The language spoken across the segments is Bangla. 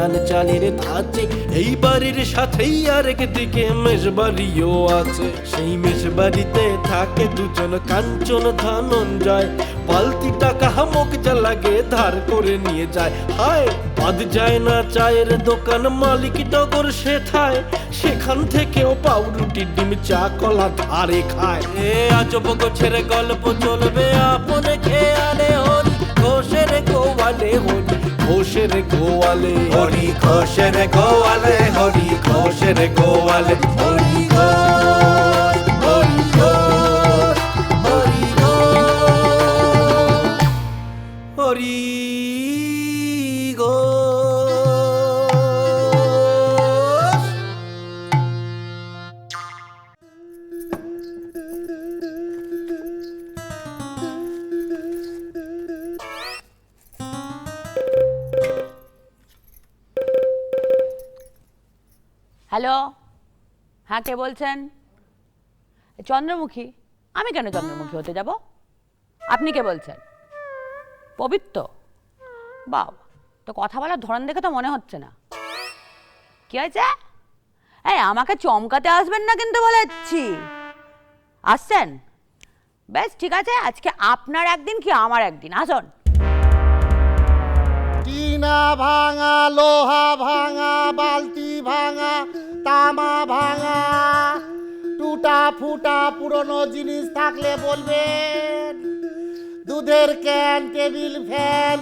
নানান চালের ধাঁচে এই বাড়ির সাথেই আরেক দিকে মেষবাড়িও আছে। সেই মেষবাড়িতে থাকে দুজন কাঞ্চন ধনঞ্জয়। পালতি টাকা হামক যা লাগে ধার করে নিয়ে যায়। হায়, বাদ যায় না চায়ের দোকান, মালিক টগর সেথায় সেখান থেকেও পাউরুটি, ডিম, চা, কলা ধারে খায়। এ আজব গোছের গল্প চলবে, আপনে খেয়ালে হরি ঘোষের গোয়ালে হরি খোশের গোয়ালে হরি। খোশের গোয়ালে হরি খোশের গোয়ালে হরি ঘোষ হ্যালো? হ্যাঁ কে বলছেন? চন্দ্রমুখী? আমি কেন চন্দ্রমুখী হতে যাব? আপনি কে বলছেন? পবিত্র? বাবা তো কথা বলার ধরন দেখে তো মনে হচ্ছে না। কি হয়েছে? এই, আমাকে চমকাতে আসবেন না কিন্তু বলেছি আসছেন? বেশ, ঠিক আছে, আজকে আপনার একদিন কি আমার একদিন? আসুন। টিনা ভাঙা লোহা ভাঙা বালতি ভাঙা তামা ভাঙা। টুটা ফুটা পুরনো জিনিস থাকলে বলবেন দুধের ক্যান টেবিল ফ্যান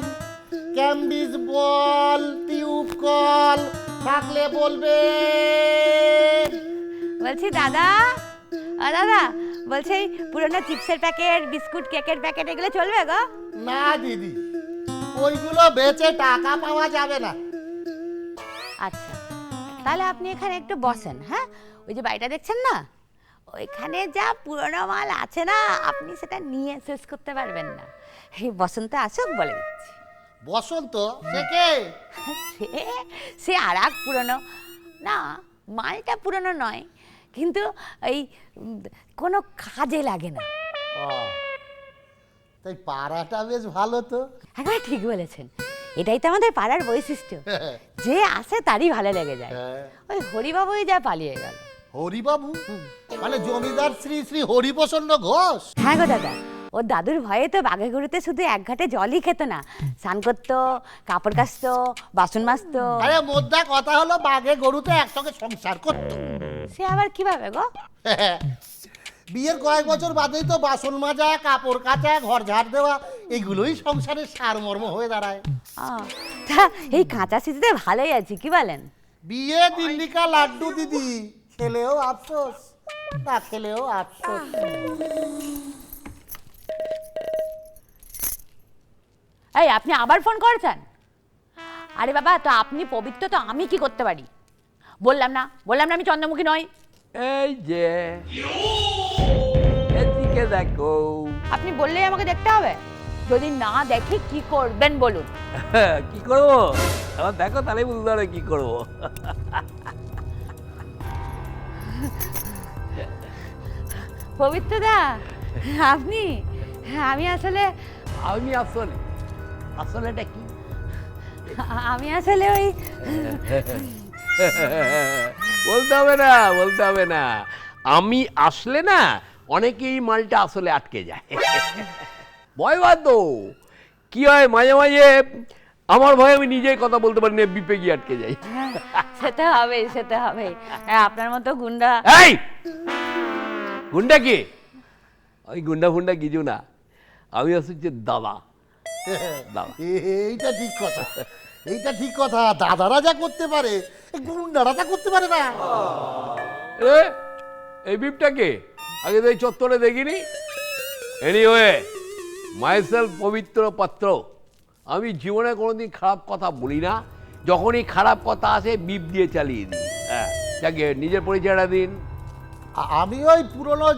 ক্যাম্বিস বল টিউব কল থাকলে বলবে বলছি দাদা ও দাদা বলছি পুরোনো চিপসের প্যাকেট বিস্কুট কেকের প্যাকেট এগুলো চলবে গো? না দিদি। ওইগুলো বেচে টাকা পাওয়া যাবে না। আচ্ছা তাহলে আপনি এখানে একটু বসেন হ্যাঁ? ওই যে বাড়িটা দেখছেন না? ওইখানে যা পুরোনো মাল আছে না আপনি সেটা নিয়ে শেষ করতে পারবেন না। এই বসন্ত আসুক বলে দিচ্ছি। বসন্ত? সে কে? সে সে আর এক পুরনো না মালটা পুরনো নয় কিন্তু এই কোনো কাজে লাগে না। তাই পাড়াটা বেশ ভালো তো। একবার ঠিক বলেছেন। এটাই তো আমাদের পাড়ার বৈশিষ্ট্য। যে আসে তারই ভালো লেগে যায়। হ্যাঁ। ওই হরিবাবুই যা পালিয়ে গেল। হরিবাবু? মানে জমিদার শ্রী শ্রী হরিপ্রসন্ন ঘোষ? হ্যাঁ গো দাদা ওর দাদুর ভয়ে তো বাঘে গরুতে শুধু এক ঘাটে জলই খেত না। স্নান করতো কাপড় কাচতো বাসন মাজতো। আরে মোদ্দা কথা হলো বাঘে গরুতে একসঙ্গে সংসার করতো। সে আবার কীভাবে গো? বিয়ের কয়েক বছর বাদেই তো বাসন মাজা কাপড় কাচা ঘর ঝাড় দেওয়া এগুলোই সংসারের সারমর্ম হয়ে দাঁড়ায়। আহ, তা এই কাঁচা শীতে ভালোই আছি কি বলেন? বিয়ে দিল্লিকা লাড্ডু দিদি খেলেও আফসোস না খেলেও আফসোস। এই আপনি আবার ফোন করেছেন? আরে বাবা তো আপনি পবিত্র তো আমি কি করতে পারি? বললাম না বললাম না আমি চন্দ্রমুখী নই। এই যে। দেখো। আপনি বললেই আমাকে দেখতে হবে। যদি না দেখি কি করবেন বলুন। কি করব? আমার দেখো তাহলে বুঝতে পারবে কি করব। পবিত্রদা আপনি? আমি আসলে আমি আসলে আসলেটা কি? আমি আসলে ওই বলতে হবে না বলতে হবে না। আমি আসলে না অনেকেই মালটা আসলে আটকে যায়। ভয় বাদ কি হয় মাঝে মাঝে আমার ভয়ে আমি নিজেই কথা বলতে পারি না বিপে গিয়ে আটকে যাই। সেটা হবে সেটা হবে। হ্যাঁ, আপনার মতো গুন্ডা এই! গুন্ডা কি? ওই গুন্ডা ফুন্ডা কিছু না। আমি হচ্ছে দাদা। দাদা। এ- এইটা ঠিক কথা। এইটা ঠিক কথা। দাদারা যা করতে পারে গুন্ডারা তা করতে পারে না। এ এই বিপটাকে আগে তো এই চত্বরে দেখিনি। এনিওয়ে মাইসেলফ পবিত্র পাত্র। আমি জীবনে কোনোদিন খারাপ কথা বলি না। যখনই খারাপ কথা আসে বিপ দিয়ে চালিয়ে দিই। হ্যাঁ যাকে নিজের পরিচয়টা দিন। আমি ওই পুরনো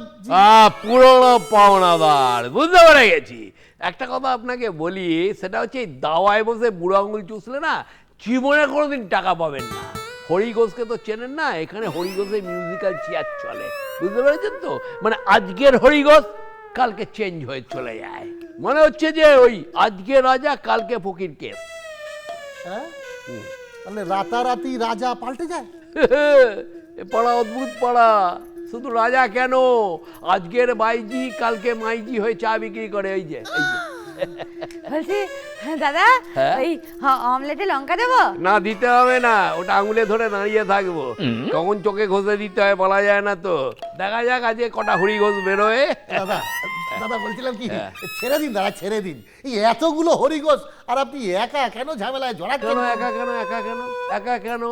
পুরনো পাওনাদার। বুঝতে পেরে গেছি। একটা কথা আপনাকে বলি সেটা হচ্ছে দাওয়ায় বসে বুড়ো আঙুল চুষলে না জীবনে কোনোদিন টাকা পাবেন না। হরি ঘোষকে তো চেনেন না? এখানে হরি ঘোষের মিউজিক্যাল চেয়ার চলে। বুঝতে পেরেছেন তো? মানে আজকের হরি ঘোষ কালকে চেঞ্জ হয়ে চলে যায়। মনে হচ্ছে যে ওই আজকে রাজা কালকে ফকির কেস হ্যাঁ মানে রাতারাতি রাজা পাল্টে যায়? এ পাড়া অদ্ভুত পাড়া। শুধু রাজা কেন? আজকের বাইজি কালকে মাইজি হয়ে চা বিক্রি করে এই যে এই যে। বলছি হ্যাঁ, দাদা হ্যাঁ? ওই হ- অমলেটে লঙ্কা দেবো? না দিতে হবে না ওটা আঙুলে ধরে দাঁড়িয়ে থাকব। কখন চোখে ঘষে দিতে হয় বলা যায় না তো। দেখা যাক আজকে কটা হরি ঘোষ বেরোয়। দাদা দাদা বলছিলাম কি? হ্যাঁ। ছেড়ে দিন দাদা ছেড়ে দিন। এই এতগুলো হরিঘোষ আর আপনি একা কেন ঝামেলায় কেন একা কেন একা কেন? একা কেন?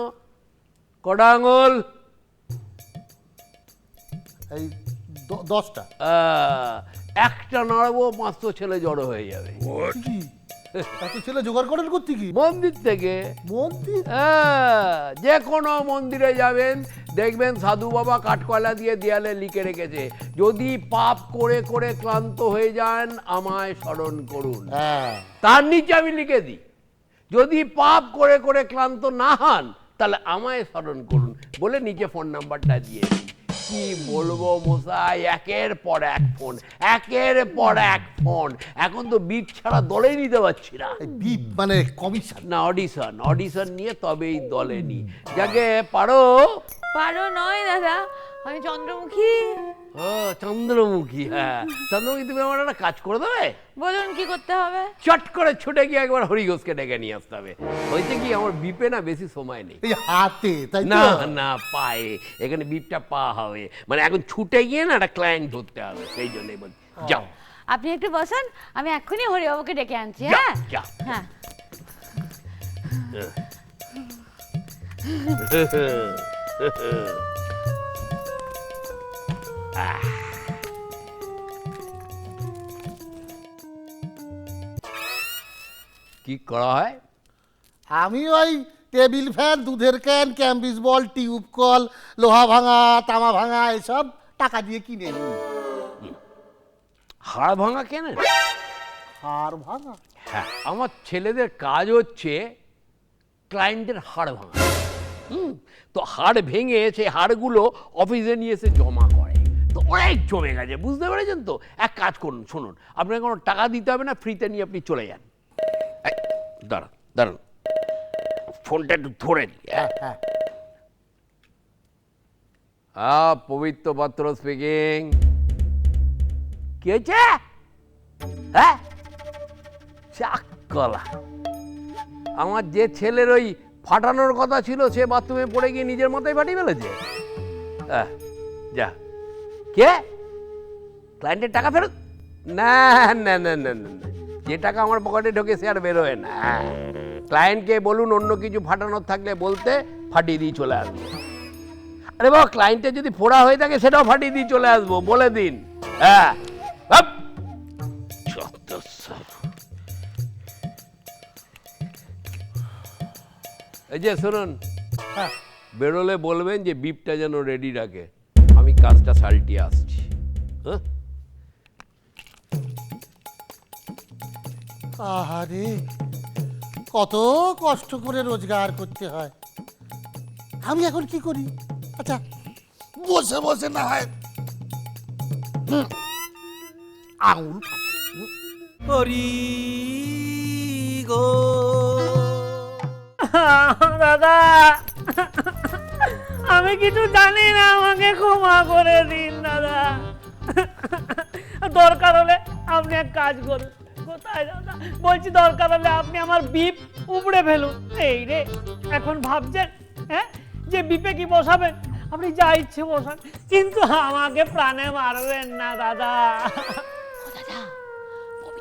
কটা আঙুল? এই দশটা। আহ, একটা নাড়বো পাঁচশো ছেলে জড়ো হয়ে যাবে। কি? এত ছেলে জোগাড় করেন করতে কি? মন্দির থেকে। মন্দির? হ্যাঁ, যে কোনো মন্দিরে যাবেন দেখবেন সাধু বাবা কাঠকয়লা দিয়ে দেয়ালে লিখে রেখেছে। যদি পাপ করে করে ক্লান্ত হয়ে যান আমায় স্মরণ করুন। হ্যাঁ। তার নিচে আমি লিখে দিই। যদি পাপ করে করে ক্লান্ত না হন তাহলে আমায় স্মরণ করুন। বলে নিচে ফোন নাম্বারটা দিয়ে দিই। কি বলব মশাই? একের পর এক ফোন একের পর এক ফোন। এখন তো বিট ছাড়া দলেই নিতে পারছি না। বিপ মানে কমিশন না অডিশন অডিশন নিয়ে তবেই দলে নি। যাকে পারো। পারো নয় দাদা আমি চন্দ্রমুখী। ও চন্দ্রমুখী হ্যাঁ। চন্দ্রমুখী তুমি আমার একটা কাজ করে দেবে? বলুন কি করতে হবে? চট করে ছুটে গিয়ে একবার হরিঘোষকে ডেকে নিয়ে আসতে হবে। হয়েছে কি আমার বিপে না বেশি সময় নেই? এই হাতে তাই না না পায়ে। এখানে বিপটা পা হবে। মানে এখন ছুটে গিয়ে না একটা ক্লায়েন্ট ধরতে হবে সেই জন্যই বলছি। যাও। আপনি একটু বসেন আমি এক্ষুনি হরিবাবুকে ডেকে আনছি যা, হ্যাঁ? যা। হ্যাঁ। কি করা হয়? আমি ওই টেবিল ফ্যান দুধের ক্যান ক্যাম্বিস বল টিউব কল লোহা ভাঙা তামা ভাঙা এসব টাকা দিয়ে কিনে নিই হাড় ভাঙা কেনেন হাড় ভাঙা? হ্যাঁ আমার ছেলেদের কাজ হচ্ছে ক্লায়েন্টের হাড় ভাঙা। হুম তো হাড় ভেঙে সেই হাড়গুলো অফিসে নিয়ে এসে জমা অনেক জমে গেছে বুঝতে পেরেছেন তো? এক কাজ করুন শুনুন। আপনাকে কোনো টাকা দিতে হবে না ফ্রিতে নিয়ে আপনি চলে যান। দাঁড়ান দাঁড়ান। ফোনটা একটু ধরে নিই হ্যাঁ? হ্যাঁ হ্যাঁ। পবিত্র পাত্র স্পিকিং কি হয়েছে হ্যাঁ? চাকলা আমার যে ছেলের ওই ফাটানোর কথা ছিল সে বাথরুমে পড়ে গিয়ে নিজের মতোই ফাটিয়ে ফেলেছে। হ্যাঁ, যা। কে? ক্লায়েন্টের টাকা ফেরত? না না না না না। যে টাকা আমার পকেটে ঢোকে সে আর বেরোয় না। ক্লায়েন্টকে বলুন অন্য কিছু ফাটানোর থাকলে বলতে ফাটিয়ে দিয়ে চলে আসব। আরে বাবা ক্লায়েন্টের যদি ফোড়া হয়ে থাকে সেটাও ফাটিয়ে দিয়ে চলে আসব বলে দিন। হ্যাঁ। হাপ। যত এই যে শুনুন হ্যাঁ। বেরোলে বলবেন যে বিপটা যেন রেডি রাখে। কাজটা সাল্টিয়ে আসছি। হ্যাঁ? আহারে কত কষ্ট করে রোজগার করতে হয়। আমি এখন কি করি? আচ্ছা বসে বসে না হয়। হুম, আঙুল। হরি গো। দাদা আমি কিছু জানি না আমাকে ক্ষমা করে দিন দাদা। দরকার হলে আপনি এক কাজ করুন। কোথায় দাদা? বলছি দরকার হলে আপনি আমার বিপ উপড়ে ফেলুন। এই রে এখন ভাবছেন হ্যাঁ? যে বিপে কি বসাবেন? আপনি যা ইচ্ছে বসান। কিন্তু আমাকে প্রাণে মারবেন না দাদা।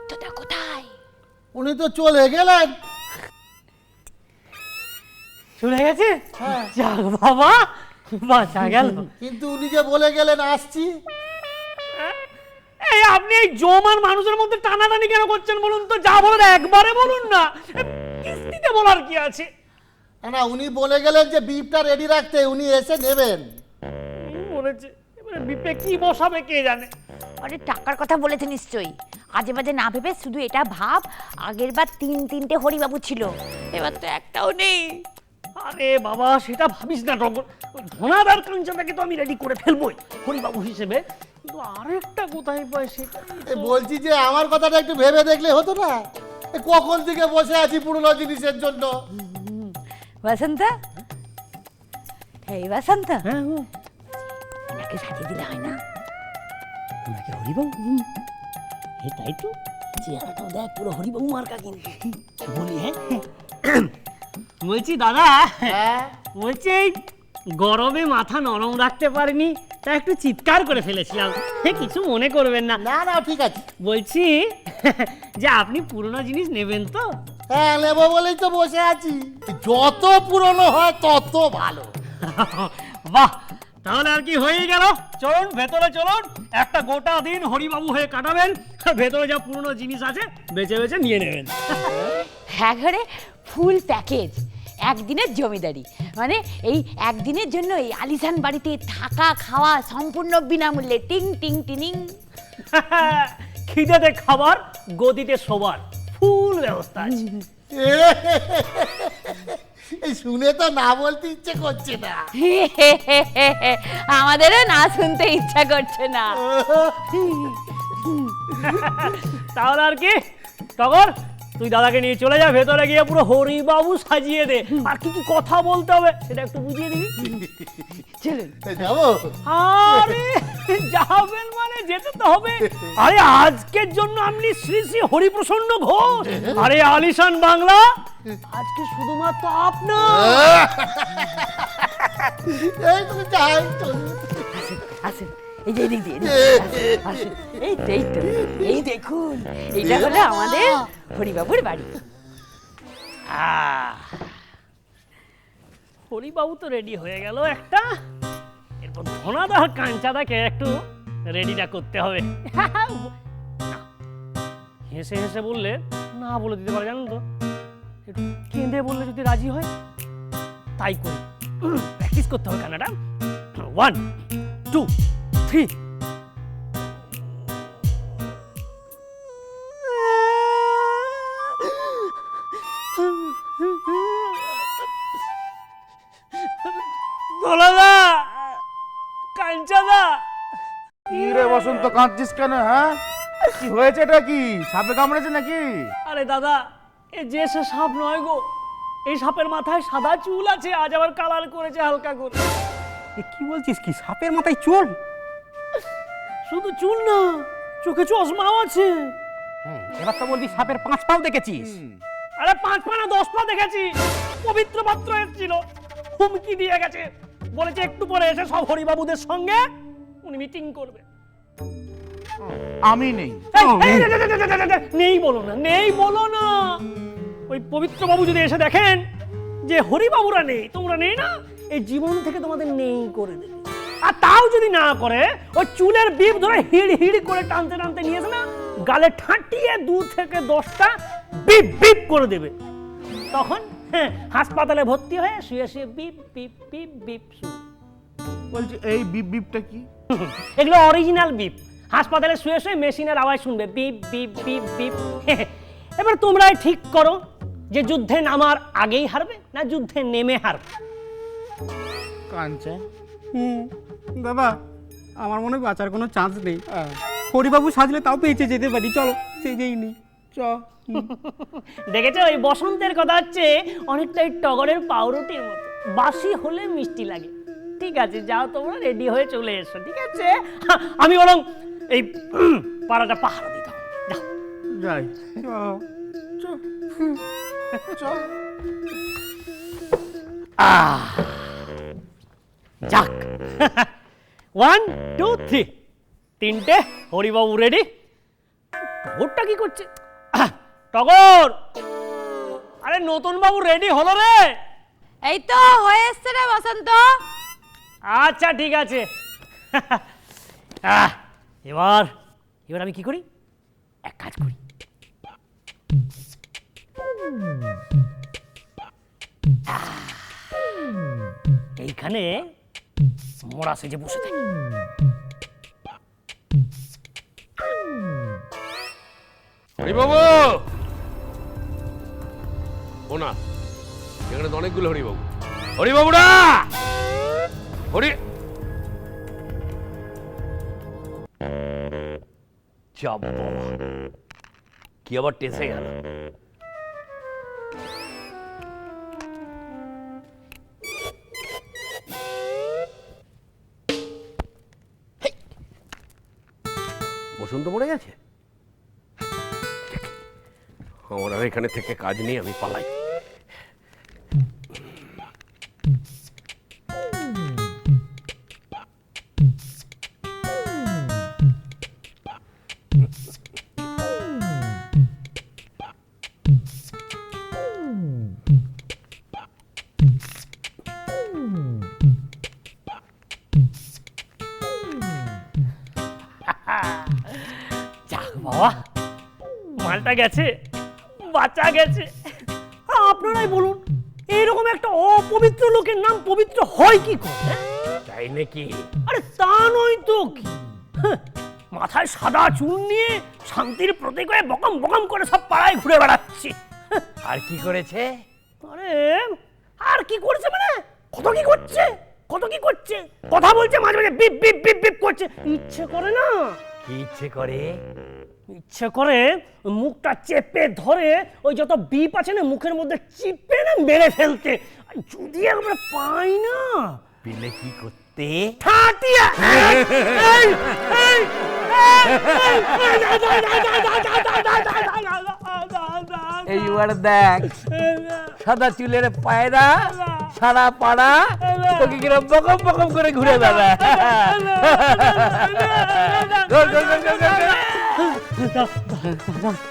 দাদা কোথায়? উনি তো চলে গেলেন। চলে গেছে? হ্যাঁ। যাক বাবা। বাঁচা গেল। কিন্তু উনি যে বলে গেলেন আসছি। এই আপনি এই জমান মানুষের মধ্যে টানাটানি কেন করছেন বলুন তো? যা বলার একবারে বলুন না। কিস্তিতে বলার কি আছে? না উনি বলে গেলেন যে বিপটা রেডি রাখতে উনি এসে নেবেন। বলেছে এবারে বিপে কি বসাবে কে জানে? আরে টাকার কথা বলেছে নিশ্চয়ই। আজে বাজে না ভেবে শুধু এটা ভাব আগের বার তিন তিনটে হরিবাবু ছিল। এবার তো একটাও নেই। আরে বাবা সেটা ভাবিস না টগর ওই ধনাদার কাঞ্চাটাকে তো আমি রেডি করে ফেলবোই হরিবাবু হিসেবে। কিন্তু আরেকটা কোথায় পায় সেটা বলছি যে আমার কথাটা একটু ভেবে দেখলে হতো না? কখন থেকে বসে আছি পুরনো জিনিসের জন্য? বসন্ত? এই বসন্ত। হ্যাঁ ওনাকে সাজিয়ে দিলে হয় না। ওনাকে হরিবাবু? হে তাই তো চেহারাটাও দেখ পুরো হরিবাবু মার্কা কিন্তু। বলি হ্যাঁ। বলছি দাদা হ্যাঁ? বলছি এই গরমে মাথা নরম রাখতে পারিনি তা একটু চিৎকার করে ফেলেছিলাম। কিছু মনে করবেন না। না না ঠিক আছে। বলছি যে আপনি পুরনো জিনিস নেবেন তো? হ্যাঁ নেব বলেই তো বসে আছি। যত পুরনো হয় তত ভালো। বাহ তাহলে আর কি হয়ে গেল? চলুন ভেতরে চলুন। একটা গোটা দিন হরিবাবু হয়ে কাটাবেন। ভেতরে যা পুরনো জিনিস আছে বেছে বেছে নিয়ে নেবেন। হ্যাঁ ঘরে ফুল প্যাকেজ একদিনের জমিদারি। মানে এই একদিনের জন্য এই আলিশান বাড়িতে থাকা খাওয়া সম্পূর্ণ বিনামূল্যে। টিং টিং টিনিং। খিদেতে খাবার গদিতে শোবার। ফুল ব্যবস্থা আছে। এই শুনে তো না বলতে ইচ্ছে করছে না। আমাদেরও না শুনতে ইচ্ছা করছে না। তাহলে আর কি? টগর? তুই দাদাকে নিয়ে চলে যা ভেতরে গিয়ে পুরো হরিবাবু সাজিয়ে দে। আর কি কি কথা বলতে হবে সেটা একটু বুঝিয়ে দিবি? চলুন। যাব? আরে যাবেন মানে যেতে তো হবে। আরে আজকের জন্য আপনি শ্রী শ্রী হরিপ্রসন্ন ঘোষ। আরে আলিশান বাংলা আজকে শুধুমাত্র আপনার। এই তো যাই চলুন। আসুন। এই যে দিয়ে এই এই তো এই দেখুন এইটা হলো আমাদের হরিবাবুর বাড়ি আহ, হরিবাবু তো রেডি হয়ে গেল একটা? এরপর ধনাদা কাঞ্চাদাকে একটু রেডিটা করতে হবে। হেসে হেসে বললে না বলে দিতে পারে জানেন তো? একটু কেঁদে বললে যদি রাজি হয় তাই করি। প্র্যাকটিস করতে হবে কানাডা। One two. থ্রি দোলাদা কাঞ্চাদা কি রে বসন্ত কাঁদছিস কেন হ্যাঁ? কি হয়েছে এটা কি? সাপে কামড়েছে নাকি? আরে দাদা এ যে সে সাপ নয় গো এই সাপের মাথায় সাদা চুল আছে আজ আবার কালার করেছে হালকা করে। কি বলছিস কি সাপের মাথায় চুল? শুধু চুল না চোখে চশমাও আছে। এবার তো বলবি সাপের পাঁচ পাও দেখেছিস। আরে পাঁচ পা না দশ পা দেখেছি পবিত্র পাত্র এসেছিল হুমকি দিয়ে গেছে। বলেছে একটু পরে এসে সব হরিবাবুদের সঙ্গে উনি মিটিং করবে। আমি নেই। নেই বলো না নেই বলো না। ওই পবিত্র বাবু যদি এসে দেখেন যে হরিবাবুরা নেই তোমরা নেই না এই জীবন থেকে তোমাদের নেই করে দেবে। আর তাও যদি না করে ওই চুলের বিপ ধরে হিড় হিড় করে টানতে টানতে নিয়েছে না গালে ঠাঁটিয়ে দু থেকে দশটা বিপ বিপ করে দেবে। তখন হ্যাঁ, হাসপাতালে ভর্তি হয়ে শুয়ে শুয়ে বিপ বিপ বিপ বিপ বলছি এই বিপ বিপটা কি? এগুলো অরিজিনাল বিপ। হাসপাতালে শুয়ে শুয়ে মেশিনের আওয়াজ শুনবে বিপ বিপ বিপ বিপ। এবার তোমরাই ঠিক করো যে যুদ্ধে নামার আগেই হারবে না যুদ্ধে নেমে হারবে। কাঞ্চা দাদা আমার মনে হয় বাঁচার কোনো চান্স নেই। হরিবাবু সাজলে তাও পেয়েছে যেতে পারি। চলো সেজেই নি। চ দেখেছ ওই বসন্তের কথা হচ্ছে অনেকটা ওই টগরের পাউরুটির মতো। বাসি হলে মিষ্টি লাগে। ঠিক আছে যাও তোমরা রেডি হয়ে চলে এসো ঠিক আছে? হ্যাঁ, আমি বরং এই পাড়াটা পাহারা দিতাম যাও। যাই। চ চ চ। যাক। ওয়ান টু থ্রি তিনটে হরিবাবু রেডি টগরটা কি করছে? টগর! আরে নতুন বাবু রেডি হলো রে! এই তো হয়ে এসছে রে বসন্ত। আচ্ছা ঠিক আছে। এবার এবার আমি কি করি? এক কাজ করি। এইখানে মোড়া সেজে বসে থাকে। হরিবাবু! ও না এখানে তো অনেকগুলো হরিবাবু। হরিবাবুরা! হরি যাব। কি আবার টেসে গেল বসন্ত পড়ে গেছে? আমার আর এখানে থেকে কাজ নিয়ে আমি পালাই। গেছে বাচ্চা গেছে। আপনারাই বলুন এইরকম একটা অপবিত্র লোকের নাম পবিত্র হয় কি করে? তাই নাকি? আরে তা নয় তো কি? হ্যাঁ, মাথায় সাদা চুল নিয়ে শান্তির প্রতীক হয়ে বকম বকম করে সব পাড়ায় ঘুরে বেড়াচ্ছি। হ্যাঁ, আর কি করেছে? আরে আর কি করছে মানে? কত কি করছে? কত কি করছে? কথা বলছে মাঝে মাঝে বিপ বিপ বিপ বিপ করছে। ইচ্ছে করে না। কি ইচ্ছে করে? ইচ্ছে করে মুখটা চেপে ধরে ওই যত বিপ আছে না মুখের মধ্যে চিপে না মেরে ফেলতে যদি আমরা পাই না পেলে কি করতে ঠাটিয়া এইবার দেখ সাদা চুলের পায়রা সারা পাড়া তোকে কিরম বকম বকম করে ঘুরে বেড়ায়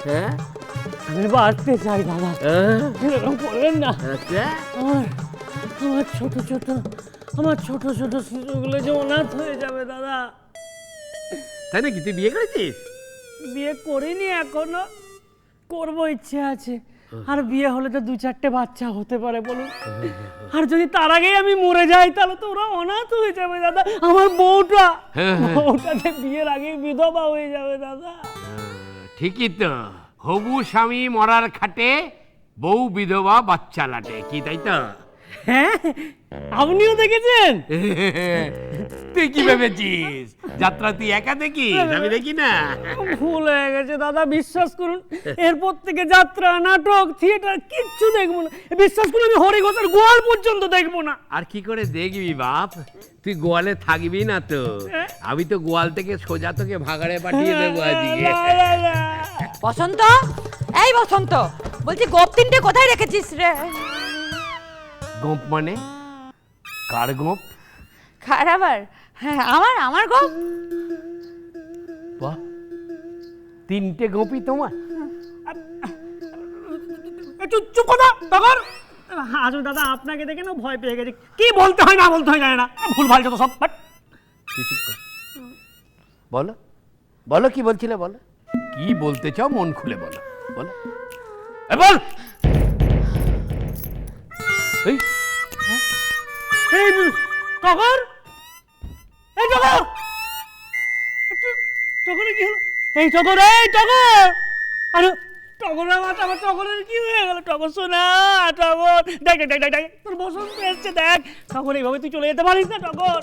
হ্যাঁ? আমি বাঁচতে চাই দাদা। হ্যাঁ? এরকম করবেন না। আমার আমার ছোট ছোট আমার ছোট ছোট শিশুগুলো যে অনাথ হয়ে যাবে দাদা। তাই নাকি? তুই বিয়ে করেছিস? বিয়ে করিনি এখনও। করব ইচ্ছে আছে। আর বিয়ে হলে তো দু চারটে বাচ্চা হতে পারে বলুন। আর যদি তার আগেই আমি মরে যাই তাহলে তো ওরা অনাথ হয়ে যাবে দাদা। আমার বউটা। বউটাকে বিয়ের আগেই বিধবা হয়ে যাবে দাদা। ঠিকই তো। হবু স্বামী মরার খাটে বউ বিধবা বাচ্চা লাটে কি তাই তো? হ্যাঁ? আপনিও দেখেছেন? তুই কি ভেবেছিস? যাত্রা তুই একা দেখিস? আমি দেখি না। ভুল হয়ে গেছে দাদা বিশ্বাস করুন। এরপর থেকে যাত্রা নাটক থিয়েটার কিচ্ছু দেখব না। বিশ্বাস করুন আমি হরিঘোষের গোয়াল পর্যন্ত দেখব না। আর কি করে দেখবি বাপ? তুই গোয়ালে থাকবি না তো। আমি তো গোয়াল থেকে সোজা তোকে ভাগাড়ে পাঠিয়ে দেবো আজকে। বসন্ত এই বসন্ত বলছি গোপ তিনটে কোথায় রেখেছিস রে? গোপ মানে? কার গোপ? কার আবার? হ্যাঁ আমার আমার গোপ। বাহ তিনটে গোপই তোমার? এ, চুপ কথা তখন আসলে দাদা আপনাকে দেখে না ভয় পেয়ে গেছে। কি বলতে হয় না বলতে হয় জানে না। ভুল ভালো যত সব বাট। চুপ কর। বলো বলো কি বলছিলে বলো। কি বলতে চাও মন খুলে বলো বলো। এ বল! এই। এই টগর এই টগর টগরে কি হলো? এই টগর এই টগর আরে টগর আমার টগরের কি হয়ে গেল? টগর শোনা টগর দেখ দেখ দেখ দেখ তোর বসন্ত এসছে দেখ। টগর এইভাবে তুই চলে যেতে পারিস না টগর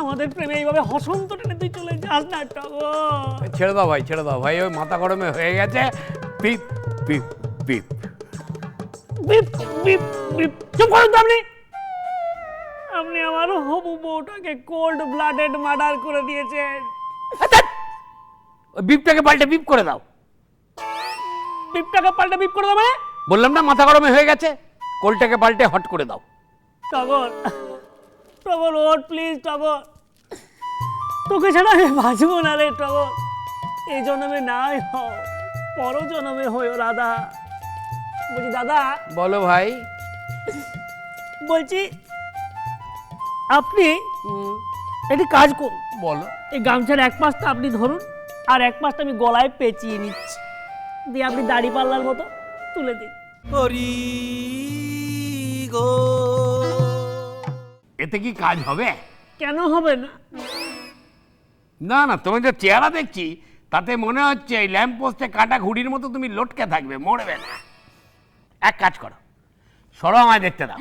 আমাদের প্রেমে এইভাবে হসন্ত টেনে তুই চলে যাস না টগর ছেড়ে দাও ভাই ছেড়ে দাও ভাই ওই মাথা গরমে হয়ে গেছে। Peep peep peep. Beep beep beep. চুপ করুন তো আপনি। আপনি আমার হবু বউটাকে কোল্ড ব্লাডেড মার্ডার করে দিয়েছেন। বিপটাকে পাল্টে বিপ করে দাও। বিপটাকে পাল্টে বিপ করে দেবে বললাম না মাথা গরমে হয়ে গেছে। কোলটাকে পাল্টে হট করে দাও। টগর টগর ওট প্লিজ টগর তোকে ছাড়া আমি বাঁচবো না রে টগর এই জন্মে নাই হও পর জন্মে হইও দাদা বলছি দাদা বলো ভাই। বলছি আপনি একটি কাজ করুন। বলো। এই গামছার এক পাশটা আপনি ধরুন আর এক পাশটা আমি গলায় পেঁচিয়ে নিচ্ছি। দিয়ে আপনি দাড়ি পাল্লার মতো তুলে দিন। হরি গো। এতে কি কাজ হবে? কেন হবে না? না না তোমার যে চেহারা দেখছি তাতে মনে হচ্ছে এই ল্যাম্প পোস্টে কাটা ঘুড়ির মতো তুমি লটকে থাকবে মরবে না। এক কাজ করো সরো আমায় দেখতে দাও।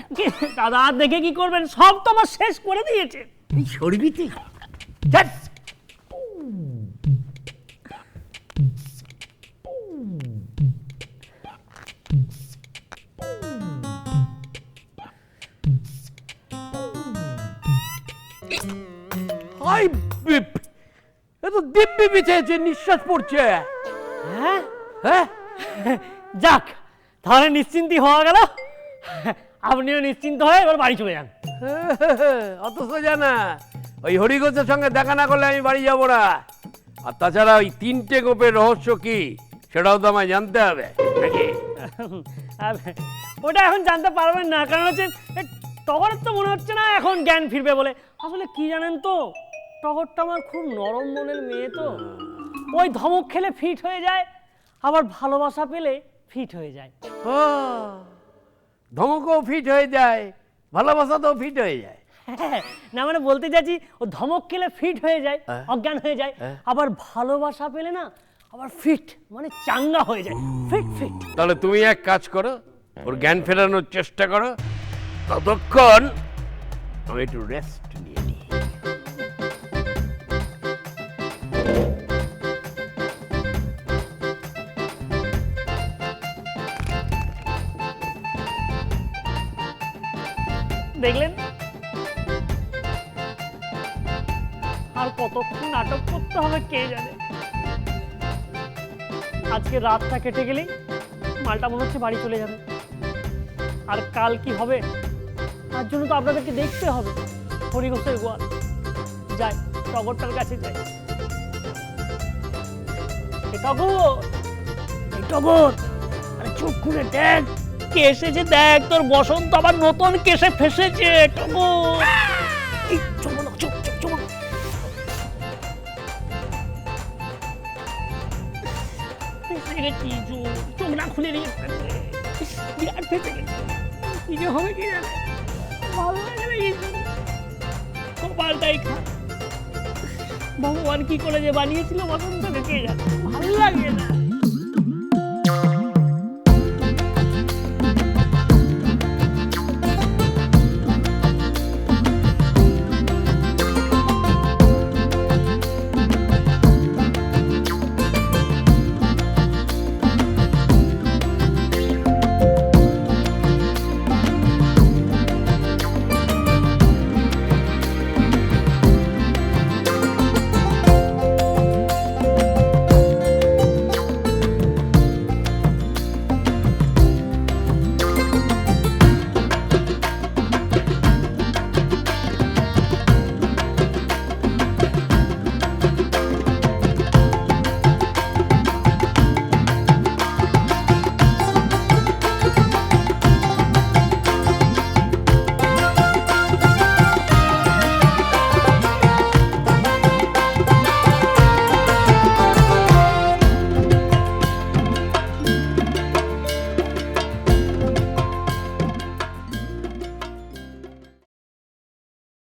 দাদা আর দেখে কি করবেন? সব তো আমার শেষ করে দিয়েছে। এই সরবি তুই। তো দিব্যি বিছেছে নিঃশ্বাস পড়ছে। হ্যাঁ? হ্যাঁ? যাক তাহলে নিশ্চিন্তি হওয়া গেল। আপনিও নিশ্চিন্ত হয়ে এবার বাড়ি চলে যান। অত সোজা না ওই হরিঘোষের সঙ্গে দেখা না করলে আমি বাড়ি যাব না। আর তাছাড়া ওই তিনটে গোপের রহস্য কি সেটাও তো আমায় জানতে হবে নাকি? আর ওটা এখন জানতে পারবেন না কারণ হচ্ছে এ, টগরের তো মনে হচ্ছে না এখন জ্ঞান ফিরবে বলে। আসলে কি জানেন তো টগরটা আমার খুব নরম মনের মেয়ে তো। ওই ধমক খেলে ফিট হয়ে যায় আবার ভালোবাসা পেলে ফিট হয়ে যায়। ও, ধমকও ফিট হয়ে যায় ভালোবাসা তো ফিট হয়ে যায়। হ্যাঁ, না মানে বলতে চাইছি ও ধমক খেলে ফিট হয়ে যায় হ্যাঁ। অজ্ঞান হয়ে যায় আবার ভালোবাসা পেলে না আবার ফিট মানে চাঙ্গা হয়ে যায়। Fit fit. তাহলে তুমি এক কাজ করো ওর জ্ঞান ফেরানোর চেষ্টা করো। ততক্ষণ আমি একটু রেস্ট দেখলেন? আর কতক্ষণ নাটক করতে হবে কে জানে? আজকে রাতটা কেটে গেলেই মালটা মনে হচ্ছে বাড়ি চলে যাবে। আর কাল কি হবে? তার জন্য তো আপনাদেরকে দেখতে হবে। হরিঘোষের গোয়াল। যাই টগরটার কাছে যাই। টগর! টগর! আরে চোখ খুলে দেখ! কে এসেছে দেখ তোর বসন্ত আবার নতুন কেসে ফেসেছে টগর এই, চুমো নাও, চুপ, চুপ, চুমো। নাও। ফেসে গেছি, চোখ- চোখ না খুলে নিয়ে বিরাট ফেসে গেছি। কি যে হবে কি জানে? ভালো লাগে কপালটাই খা ভগবান কি করে যে বানিয়েছিল বসন্তকে কে জানে? ভালো লাগে না।